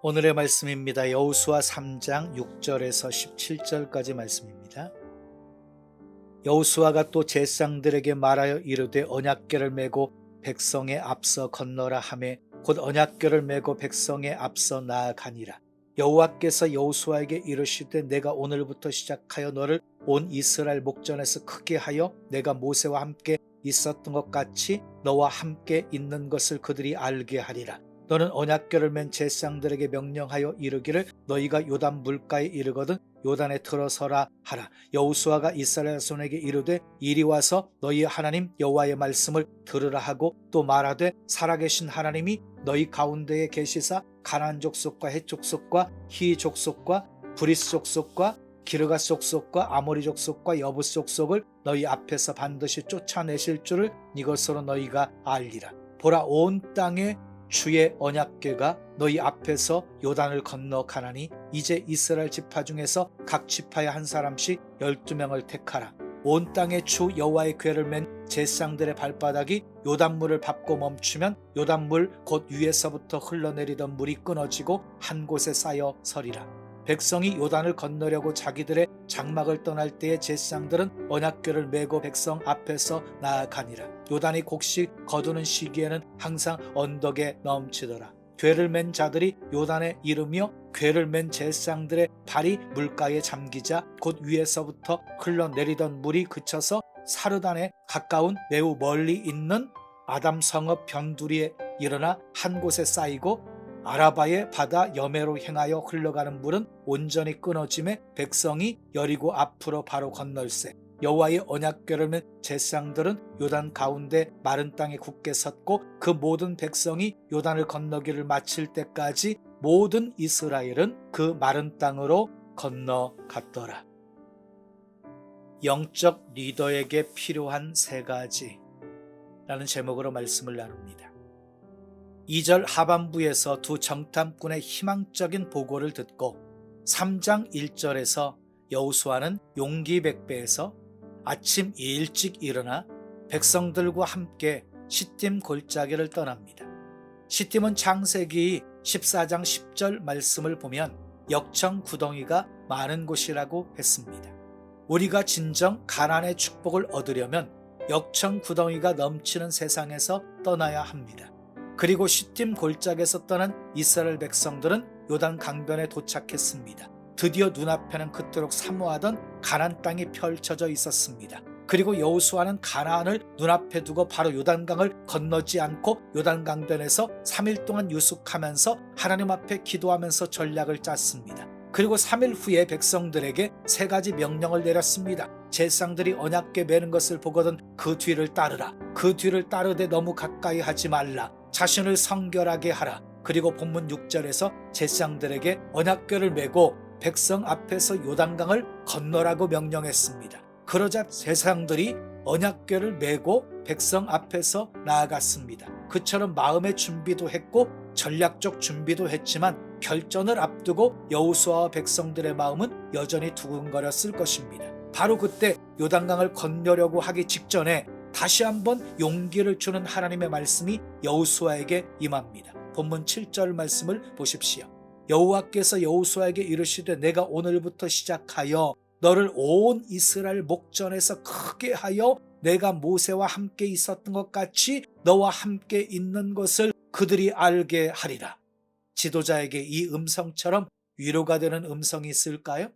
오늘의 말씀입니다. 여호수아 3장 6절에서 17절까지 말씀입니다. 여호수아가 또 제상들에게 말하여 이르되 언약궤를 메고 백성의 앞서 건너라 하매 곧 언약궤를 메고 백성의 앞서 나아가니라. 여호와께서 여호수아에게 이르시되 내가 오늘부터 시작하여 너를 온 이스라엘 목전에서 크게 하여 내가 모세와 함께 있었던 것 같이 너와 함께 있는 것을 그들이 알게 하리라. 너는 언약궤를 맨 제상들에게 명령하여 이르기를 너희가 요단 물가에 이르거든 요단에 들어서라 하라. 여호수아가 이스라엘 손에게 이르되 이리 와서 너희 하나님 여호와의 말씀을 들으라 하고 또 말하되 살아계신 하나님이 너희 가운데에 계시사 가나안 족속과 헷 족속과 히 족속과 브리스 족속과 기르가 족속과 아모리 족속과 여부스 족속을 너희 앞에서 반드시 쫓아내실 줄을 이것으로 너희가 알리라. 보라 온 땅에 주의 언약궤가 너희 앞에서 요단을 건너 가나니 이제 이스라엘 지파 중에서 각 지파에 한 사람씩 열두 명을 택하라. 온 땅에 주 여호와의 궤를 맨 제상들의 발바닥이 요단물을 밟고 멈추면 요단물 곧 위에서부터 흘러내리던 물이 끊어지고 한 곳에 쌓여 서리라. 백성이 요단을 건너려고 자기들의 장막을 떠날 때에 제사장들은 언약궤를 메고 백성 앞에서 나아가니라. 요단이 곡식 거두는 시기에는 항상 언덕에 넘치더라. 궤를 맨 자들이 요단에 이르며 궤를 맨 제사장들의 발이 물가에 잠기자 곧 위에서부터 흘러내리던 물이 그쳐서 사르단에 가까운 매우 멀리 있는 아담 성읍 변두리에 일어나 한 곳에 쌓이고 아라바의 바다 여매로 행하여 흘러가는 물은 온전히 끊어짐에 백성이 여리고 앞으로 바로 건널세 여호와의 언약궤를 맨 제사장들은 요단 가운데 마른 땅에 굳게 섰고 그 모든 백성이 요단을 건너기를 마칠 때까지 모든 이스라엘은 그 마른 땅으로 건너갔더라. 영적 리더에게 필요한 세 가지 라는 제목으로 말씀을 나눕니다. 2절 하반부에서 두 정탐꾼의 희망적인 보고를 듣고 3장 1절에서 여우수아는 용기 백배에서 아침 일찍 일어나 백성들과 함께 시딤 골짜기를 떠납니다. 시딤은 창세기 14장 10절 말씀을 보면 역청 구덩이가 많은 곳이라고 했습니다. 우리가 진정 가난의 축복을 얻으려면 역청 구덩이가 넘치는 세상에서 떠나야 합니다. 그리고 시딤 골짜기에서 떠난 이스라엘 백성들은 요단 강변에 도착했습니다. 드디어 눈앞에는 그토록 사모하던 가난 땅이 펼쳐져 있었습니다. 그리고 여호수아는 가나안을 눈앞에 두고 바로 요단강을 건너지 않고 요단강변에서 3일 동안 유숙하면서 하나님 앞에 기도하면서 전략을 짰습니다. 그리고 3일 후에 백성들에게 세 가지 명령을 내렸습니다. 제상들이 언약궤 매는 것을 보거든 그 뒤를 따르라. 그 뒤를 따르되 너무 가까이 하지 말라. 자신을 성결하게 하라. 그리고 본문 6절에서 제사장들에게 언약궤를 메고 백성 앞에서 요단강을 건너라고 명령했습니다. 그러자 제사장들이 언약궤를 메고 백성 앞에서 나아갔습니다. 그처럼 마음의 준비도 했고 전략적 준비도 했지만 결전을 앞두고 여호수아와 백성들의 마음은 여전히 두근거렸을 것입니다. 바로 그때 요단강을 건너려고 하기 직전에 다시 한번 용기를 주는 하나님의 말씀이 여호수아에게 임합니다. 본문 7절 말씀을 보십시오. 여호와께서 여호수아에게 이르시되 내가 오늘부터 시작하여 너를 온 이스라엘 목전에서 크게 하여 내가 모세와 함께 있었던 것 같이 너와 함께 있는 것을 그들이 알게 하리라. 지도자에게 이 음성처럼 위로가 되는 음성이 있을까요?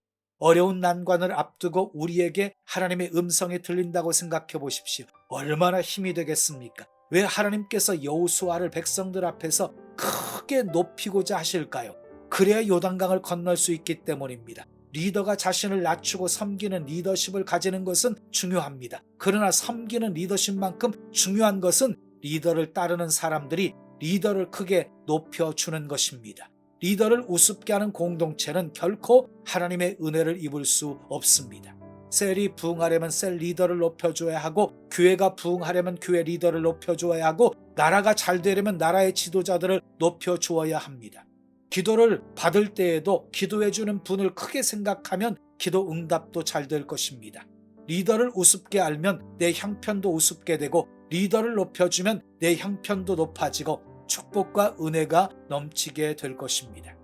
어려운 난관을 앞두고 우리에게 하나님의 음성이 들린다고 생각해 보십시오. 얼마나 힘이 되겠습니까? 왜 하나님께서 여호수아를 백성들 앞에서 크게 높이고자 하실까요? 그래야 요단강을 건널 수 있기 때문입니다. 리더가 자신을 낮추고 섬기는 리더십을 가지는 것은 중요합니다. 그러나 섬기는 리더십만큼 중요한 것은 리더를 따르는 사람들이 리더를 크게 높여주는 것입니다. 리더를 우습게 하는 공동체는 결코 하나님의 은혜를 입을 수 없습니다. 셀이 부흥하려면 셀 리더를 높여줘야 하고 교회가 부흥하려면 교회 리더를 높여줘야 하고 나라가 잘 되려면 나라의 지도자들을 높여주어야 합니다. 기도를 받을 때에도 기도해주는 분을 크게 생각하면 기도 응답도 잘 될 것입니다. 리더를 우습게 알면 내 형편도 우습게 되고 리더를 높여주면 내 형편도 높아지고 축복과 은혜가 넘치게 될 것입니다.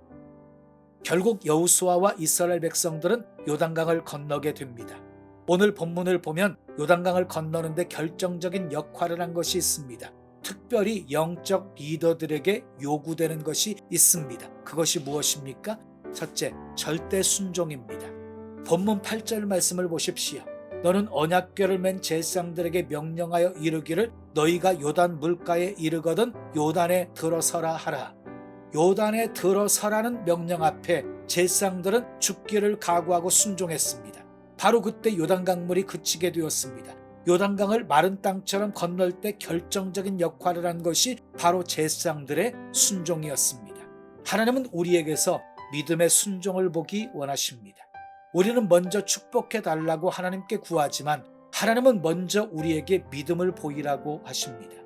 결국 여우수아와 이스라엘 백성들은 요단강을 건너게 됩니다. 오늘 본문을 보면 요단강을 건너는데 결정적인 역할을 한 것이 있습니다. 특별히 영적 리더들에게 요구되는 것이 있습니다. 그것이 무엇입니까? 첫째, 절대 순종입니다. 본문 8절 말씀을 보십시오. 너는 언약궤를 맨 제사장들에게 명령하여 이르기를 너희가 요단 물가에 이르거든 요단에 들어서라 하라. 요단에 들어서라는 명령 앞에 제사장들은 죽기를 각오하고 순종했습니다. 바로 그때 요단 강물이 그치게 되었습니다. 요단강을 마른 땅처럼 건널 때 결정적인 역할을 한 것이 바로 제사장들의 순종이었습니다. 하나님은 우리에게서 믿음의 순종을 보기 원하십니다. 우리는 먼저 축복해 달라고 하나님께 구하지만 하나님은 먼저 우리에게 믿음을 보이라고 하십니다.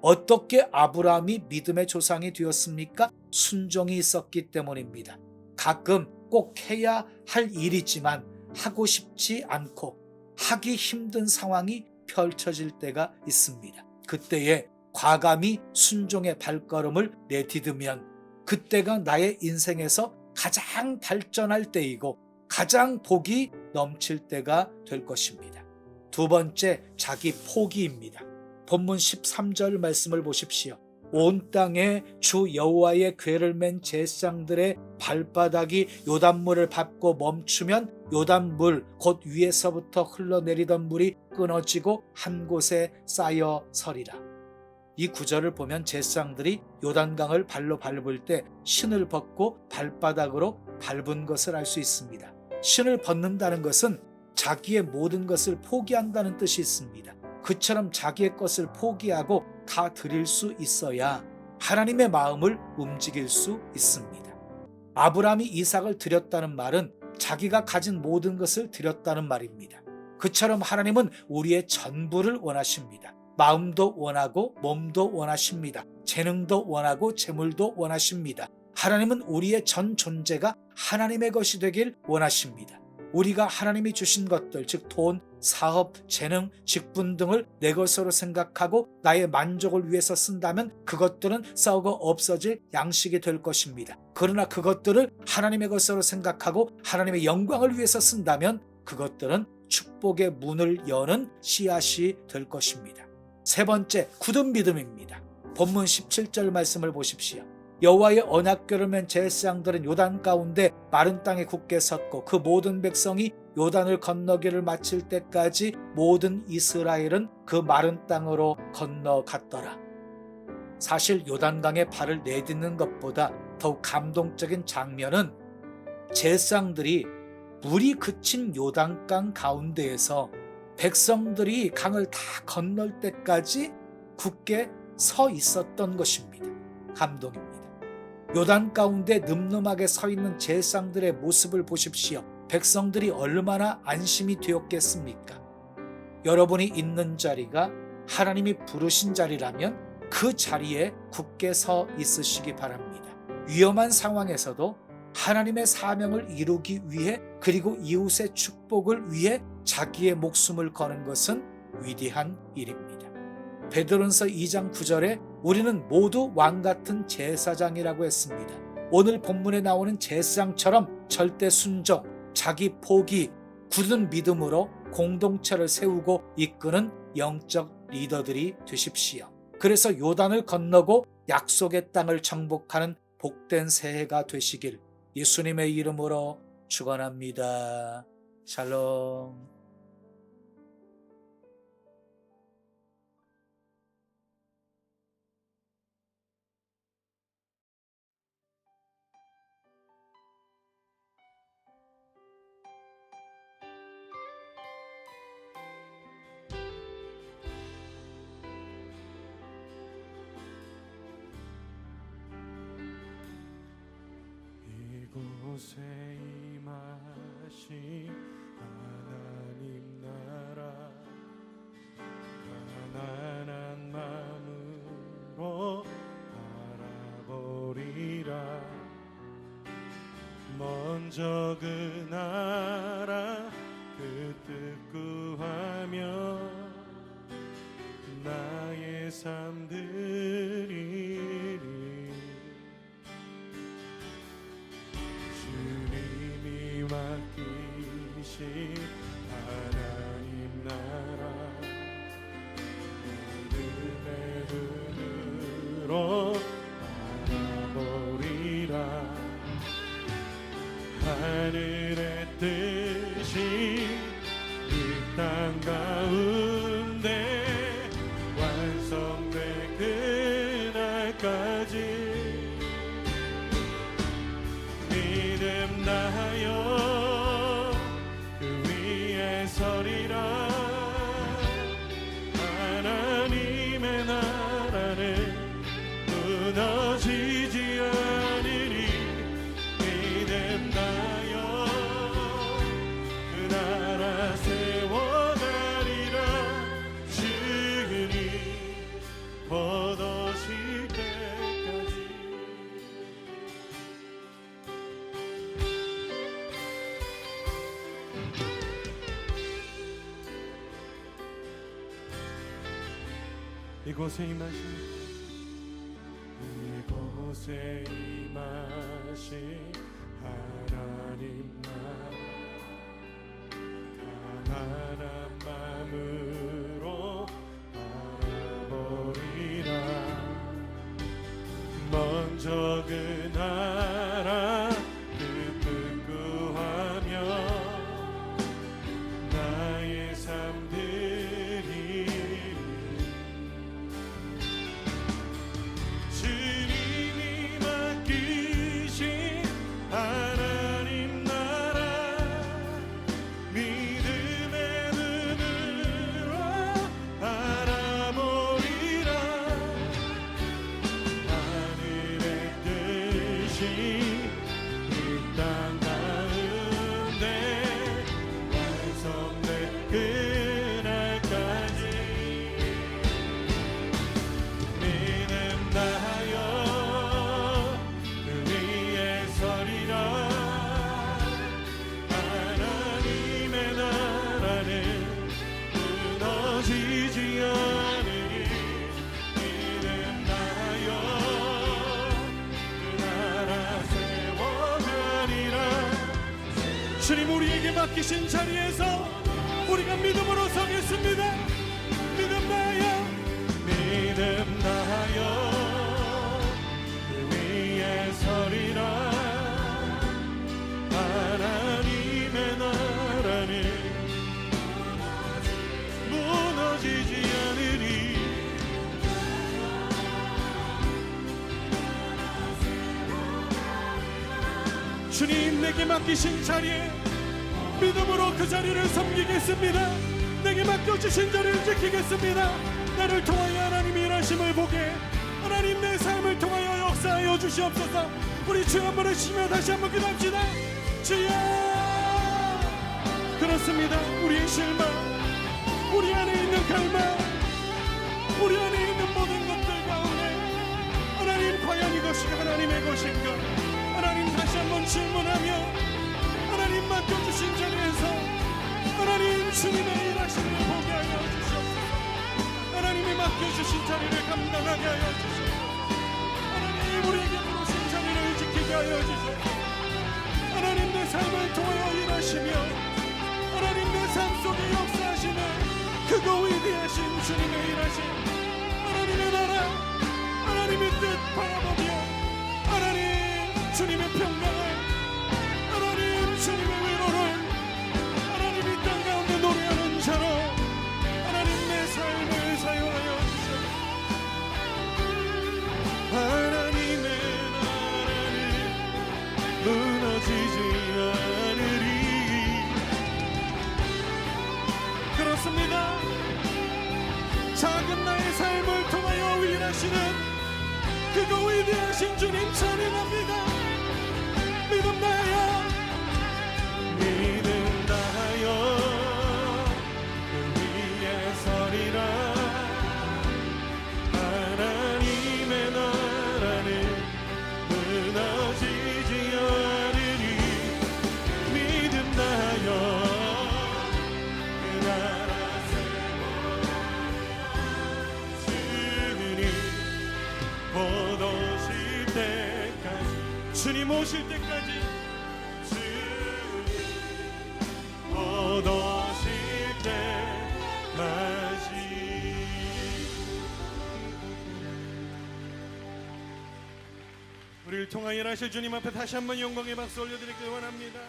어떻게 아브라함이 믿음의 조상이 되었습니까? 순종이 있었기 때문입니다. 가끔 꼭 해야 할 일이지만 하고 싶지 않고 하기 힘든 상황이 펼쳐질 때가 있습니다. 그때에 과감히 순종의 발걸음을 내디디면 그때가 나의 인생에서 가장 발전할 때이고 가장 복이 넘칠 때가 될 것입니다. 두 번째, 자기 포기입니다. 본문 13절 말씀을 보십시오. 온 땅에 주 여호와의 궤를 맨 제사장들의 발바닥이 요단물을 밟고 멈추면 요단물 곧 위에서부터 흘러내리던 물이 끊어지고 한 곳에 쌓여 서리라. 이 구절을 보면 제사장들이 요단강을 발로 밟을 때 신을 벗고 발바닥으로 밟은 것을 알 수 있습니다. 신을 벗는다는 것은 자기의 모든 것을 포기한다는 뜻이 있습니다. 그처럼 자기의 것을 포기하고 다 드릴 수 있어야 하나님의 마음을 움직일 수 있습니다. 아브라함이 이삭을 드렸다는 말은 자기가 가진 모든 것을 드렸다는 말입니다. 그처럼 하나님은 우리의 전부를 원하십니다. 마음도 원하고 몸도 원하십니다. 재능도 원하고 재물도 원하십니다. 하나님은 우리의 전 존재가 하나님의 것이 되길 원하십니다. 우리가 하나님이 주신 것들, 즉 돈, 사업, 재능, 직분 등을 내 것으로 생각하고 나의 만족을 위해서 쓴다면 그것들은 썩어 없어질 양식이 될 것입니다. 그러나 그것들을 하나님의 것으로 생각하고 하나님의 영광을 위해서 쓴다면 그것들은 축복의 문을 여는 씨앗이 될 것입니다. 세 번째, 굳은 믿음입니다. 본문 17절 말씀을 보십시오. 여호와의 언약궤를 맨 제사장들은 요단 가운데 마른 땅에 굳게 섰고 그 모든 백성이 요단을 건너기를 마칠 때까지 모든 이스라엘은 그 마른 땅으로 건너갔더라. 사실 요단강에 발을 내딛는 것보다 더욱 감동적인 장면은 제사장들이 물이 그친 요단강 가운데에서 백성들이 강을 다 건널 때까지 굳게 서 있었던 것입니다. 감동입니다. 요단 가운데 늠름하게 서 있는 제사장들의 모습을 보십시오. 백성들이 얼마나 안심이 되었겠습니까? 여러분이 있는 자리가 하나님이 부르신 자리라면 그 자리에 굳게 서 있으시기 바랍니다. 위험한 상황에서도 하나님의 사명을 이루기 위해 그리고 이웃의 축복을 위해 자기의 목숨을 거는 것은 위대한 일입니다. 베드로전서 2장 9절에 우리는 모두 왕 같은 제사장이라고 했습니다. 오늘 본문에 나오는 제사장처럼 절대 순종, 자기 포기, 굳은 믿음으로 공동체를 세우고 이끄는 영적 리더들이 되십시오. 그래서 요단을 건너고 약속의 땅을 정복하는 복된 새해가 되시길 예수님의 이름으로 축원합니다. 샬롬. 곳에 임하신 하나님 나라. 가난한 마음으로 바라보리라. 먼저 그 나라 그 뜻 구하며 나의 삶 change. 이곳에 임하신 이곳에 임하신 하나님 나라 가난한 마음으로 알아보리라. 먼저 그나 뜻 주님 우리에게 맡기신 자리에서 우리가 믿음으로 서겠습니다 주님 내게 맡기신 자리에 믿음으로 그 자리를 섬기겠습니다. 내게 맡겨주신 자리를 지키겠습니다. 나를 통하여 하나님이 일하심을 보게 하나님 내 삶을 통하여 역사하여 주시옵소서. 우리 주 한번 으시며 다시 한번 기도합시다. 주여! 그렇습니다. 우리의 실망 우리 안에 있는 갈망 우리 안에 있는 모든 것들 가운데 하나님 과연 이것이 하나님의 것인가 하나님 다시 한번 질문하며 하나님 맡겨주신 자리에서 하나님 주님의 일하심을 보게 하여 주시옵소서. 하나님이 맡겨주신 자리를 감당하게 하여 주시옵소서. 하나님 우리에게 부르신 자리를 지키게 하여 주시옵소서. 하나님 내 삶을 통하여 일하시며 하나님 내 삶 속에 역사하시는 그거 위대하신 주님의 일하심. 하나님의 나라 하나님의 뜻 바라보며 작은 나의 삶을 통하여 일하시는 그거 위대하신 주님 찬양합니다. 믿음 나여 주님 오실 때까지 주님 얻으실 때까지. 우리를 통하여 일하실 주님 앞에 다시 한번 영광의 박수 올려드리기 원합니다.